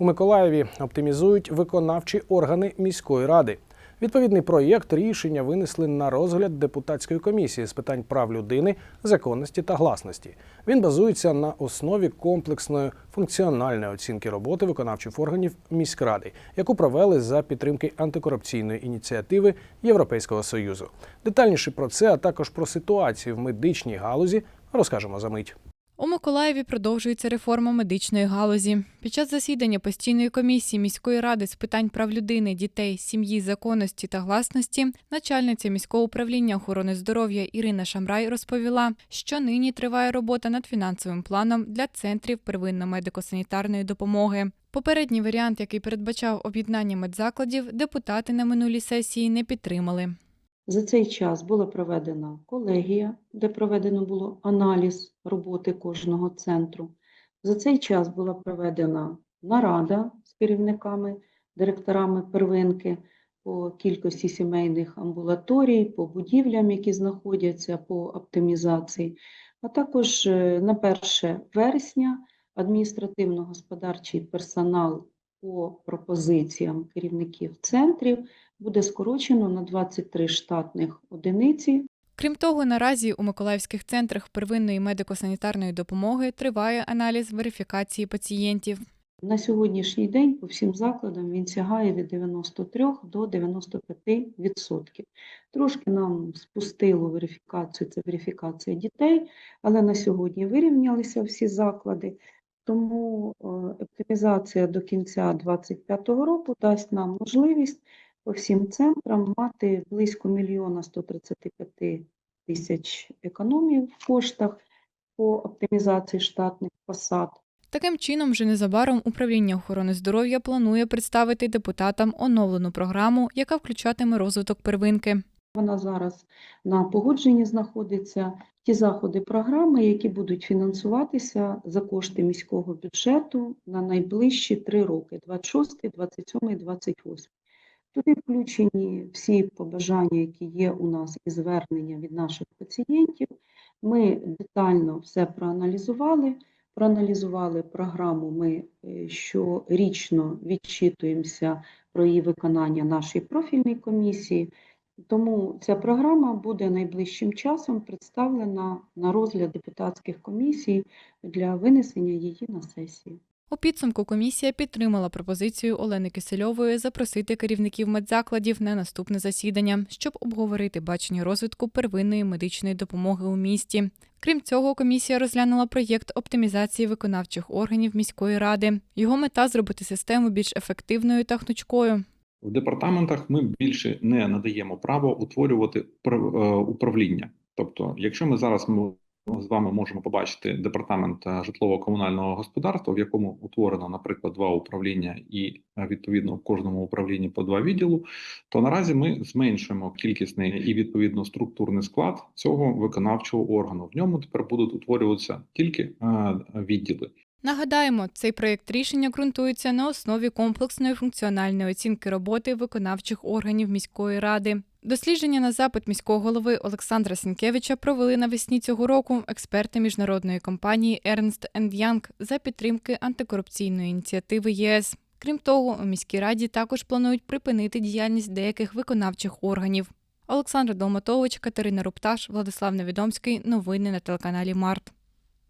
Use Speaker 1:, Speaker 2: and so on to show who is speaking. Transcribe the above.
Speaker 1: У Миколаєві оптимізують виконавчі органи міської ради. Відповідний проєкт рішення винесли на розгляд депутатської комісії з питань прав людини, законності та гласності. Він базується на основі комплексної функціональної оцінки роботи виконавчих органів міськради, яку провели за підтримки антикорупційної ініціативи Європейського союзу. Детальніше про це, а також про ситуацію в медичній галузі, розкажемо за мить.
Speaker 2: Миколаєві продовжується реформа медичної галузі. Під час засідання постійної комісії міської ради з питань прав людини, дітей, сім'ї, законності та гласності начальниця міського управління охорони здоров'я Ірина Шамрай розповіла, що нині триває робота над фінансовим планом для центрів первинно-медико-санітарної допомоги. Попередній варіант, який передбачав об'єднання медзакладів, депутати на минулій сесії не підтримали.
Speaker 3: За цей час була проведена колегія, де проведено було аналіз роботи кожного центру. За цей час була проведена нарада з керівниками, директорами первинки по кількості сімейних амбулаторій, по будівлям, які знаходяться по оптимізації. А також е, на 1 вересня адміністративно-господарчий персонал по пропозиціям керівників центрів буде скорочено на 23 штатних одиниці.
Speaker 2: Крім того, наразі у миколаївських центрах первинної медико-санітарної допомоги триває аналіз верифікації пацієнтів.
Speaker 3: На сьогоднішній день по всім закладам він сягає від 93 до 95 відсотків. Трошки нам спустило верифікацію, це верифікація дітей, але на сьогодні вирівнялися всі заклади. Тому е, оптимізація до кінця 2025 року дасть нам можливість по всім центрам мати близько мільйона 135 тисяч економів в коштах по оптимізації штатних посад.
Speaker 2: Таким чином, вже незабаром управління охорони здоров'я планує представити депутатам оновлену програму, яка включатиме розвиток первинки.
Speaker 3: Вона зараз на погодженні знаходиться. Ті заходи програми, які будуть фінансуватися за кошти міського бюджету на найближчі три роки 26, 27 і 28. Туди включені всі побажання, які є у нас і звернення від наших пацієнтів. Ми детально все проаналізували. Проаналізували програму. Ми е, щорічно відчитуємося про її виконання нашій профільній комісії. Тому ця програма буде найближчим часом представлена на розгляд депутатських комісій для винесення її на сесію.
Speaker 2: У підсумку комісія підтримала пропозицію Олени Кисельової запросити керівників медзакладів на наступне засідання, щоб обговорити бачення розвитку первинної медичної допомоги у місті. Крім цього, комісія розглянула проєкт оптимізації виконавчих органів міської ради. Його мета зробити систему більш ефективною та гнучкою.
Speaker 4: В департаментах ми більше не надаємо право утворювати е, управління. Тобто, якщо ми зараз з вами можемо побачити департамент е, житлово-комунального господарства, в якому утворено, наприклад, два управління і е, відповідно в кожному управлінні по два відділу, то наразі ми зменшуємо кількісний і відповідно структурний склад цього виконавчого органу. В ньому тепер будуть утворюватися тільки е, відділи.
Speaker 2: Нагадаємо, цей проєкт рішення ґрунтується на основі комплексної функціональної оцінки роботи виконавчих органів міської ради. Дослідження на запит міського голови Олександра Сінкевича провели навесні цього року експерти міжнародної компанії Ernst Young за підтримки антикорупційної ініціативи ЄС. Крім того, у міській раді також планують припинити діяльність деяких виконавчих органів. Олександр Долматович, Катерина Рупташ, Владислав Невідомський. Новини на телеканалі Март.